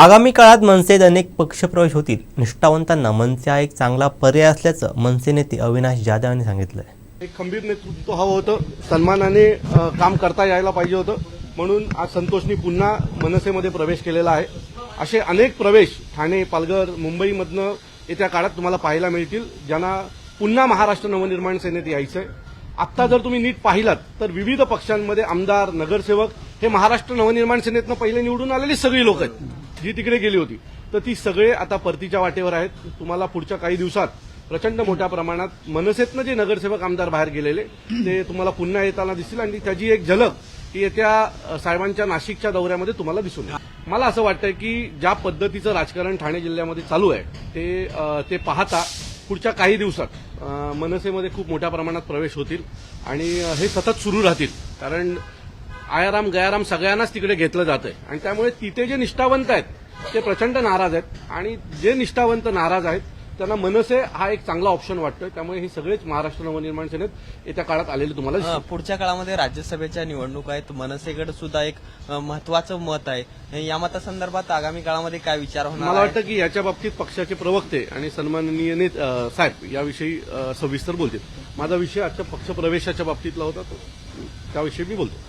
आगामी काळात मनसेत अनेक पक्षप्रवेश होतील. निष्ठावंतांना मनसे हा एक चांगला पर्याय असल्याचं मनसे नेते अविनाश जाधव यांनी सांगितलं एक खंबीर नेतृत्व हवं होतं. सन्मानाने काम करता यायला पाहिजे होतं. म्हणून आज संतोषनी पुन्हा मनसेमध्ये प्रवेश केलेला आहे. असे अनेक प्रवेश ठाणे पालघर मुंबईमधनं येत्या काळात तुम्हाला पाहायला मिळतील ज्यांना पुन्हा महाराष्ट्र नवनिर्माण सेनेत यायचं आहे आत्ता जर तुम्ही नीट पाहिलात तर विविध पक्षांमध्ये आमदार नगरसेवक हे महाराष्ट्र नवनिर्माण सेनेतनं पहिले निवडून आलेली सगळी लोक आहेत. जी तिकडे गेली होती. तर ती सगळे आता परतीच्या वाटेवर आहेत. तुम्हाला पुढच्या काही दिवसात प्रचंड मोठ्या प्रमाणात मनसेतनं जे नगरसेवक आमदार बाहेर गेलेले ते तुम्हाला पुन्हा येताना दिसतील आणि त्याची एक झलक ही येत्या साहेबांच्या नाशिकच्या दौऱ्यामध्ये तुम्हाला दिसून येईल. मला असं वाटतं की ज्या पद्धतीचं राजकारण ठाणे जिल्ह्यामध्ये चालू आहे ते ते पाहता पुढच्या काही दिवसात मनसेमध्ये खूप मोठ्या प्रमाणात प्रवेश होतील आणि हे सतत सुरू राहतील. कारण आयाराम गयाराम सगळ्यांनाच तिकडे घेतलं जातंय. आणि त्यामुळे तिथे जे निष्ठावंत आहेत ते प्रचंड नाराज आहेत. आणि जे निष्ठावंत नाराज आहेत त्यांना मनसे हा एक चांगला ऑप्शन वाटतोय. त्यामुळे हे सगळेच महाराष्ट्र नवनिर्माण सेनेत येत्या काळात आलेले तुम्हाला. पुढच्या काळामध्ये राज्यसभेच्या निवडणूक आहेत. मनसेकडे सुद्धा एक महत्वाचं मत आहे. या मतासंदर्भात आगामी काळामध्ये काय विचार होणार मला आहे? वाटतं की याच्या बाबतीत पक्षाचे प्रवक्ते आणि सन्माननीय साहेब याविषयी सविस्तर बोलतील. माझा विषय आजच्या पक्षप्रवेशाच्या बाबतीतला होता. तो त्याविषयी मी बोलतो.